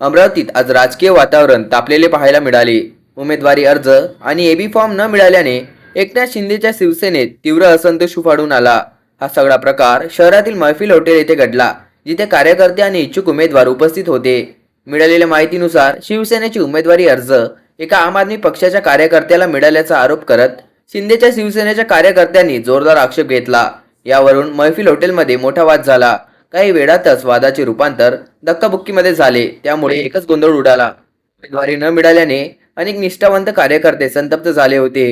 अमरावतीत आज राजकीय वातावरण तापलेले पाहायला मिळाले. उमेदवारी अर्ज आणि एबी फॉर्म न मिळाल्याने एकनाथ शिंदेच्या शिवसेनेत तीव्र असंतोष उफाडून आला. हा सगळा प्रकार शहरातील महफिल हॉटेल येथे घडला जिथे कार्यकर्ते आणि इच्छुक उमेदवार उपस्थित होते. मिळालेल्या माहितीनुसार शिवसेनेची उमेदवारी अर्ज एका आम आदमी पक्षाच्या कार्यकर्त्याला मिळाल्याचा आरोप करत शिंदेच्या शिवसेनेच्या कार्यकर्त्यांनी जोरदार आक्षेप घेतला. यावरून महफिल हॉटेलमध्ये मोठा वाद झाला. काही वेळातच वादाचे रूपांतर धक्काबुक्कीमध्ये झाले. त्यामुळे एकच गोंधळ उडाला. उमेदवारी न मिळाल्याने अनेक निष्ठावंत कार्यकर्ते संतप्त झाले होते.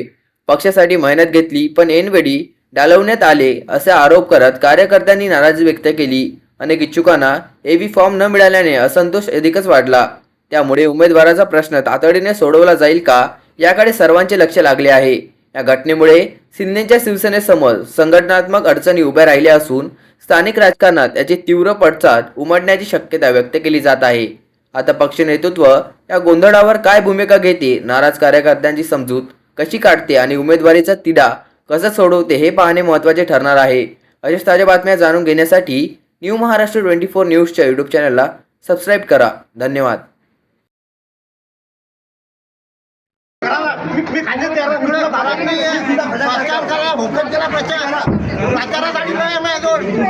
पक्षासाठी मेहनत घेतली पण ऐनवेळी डालवण्यात आले असे आरोप करत कार्यकर्त्यांनी नाराजी व्यक्त केली. अनेक इच्छुकांना एव्ही फॉर्म न मिळाल्याने असंतोष अधिकच वाढला. त्यामुळे उमेदवाराचा प्रश्न तातडीने सोडवला जाईल का याकडे सर्वांचे लक्ष लागले आहे. या घटनेमुळे शिंदेच्या शिवसेनेसमोर संघटनात्मक अडचणी उभ्या राहिल्या असून स्थानिक राजकारणात याची तीव्र पडसाद उमटण्याची शक्यता व्यक्त केली जात आहे. आता पक्ष नेतृत्व या गोंधळावर काय भूमिका घेते नाराज कार्यकर्त्यांची समजूत कशी काढते आणि उमेदवारीचा तिढा कसा सोडवते हे पाहणे महत्त्वाचे ठरणार आहे. अशाच ताज्या बातम्या जाणून घेण्यासाठी न्यू महाराष्ट्र ट्वेंटी फोर न्यूजच्या यूट्यूब चॅनलला सबस्क्राईब करा. धन्यवाद. मी मी करा प्रचार.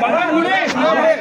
Barulho!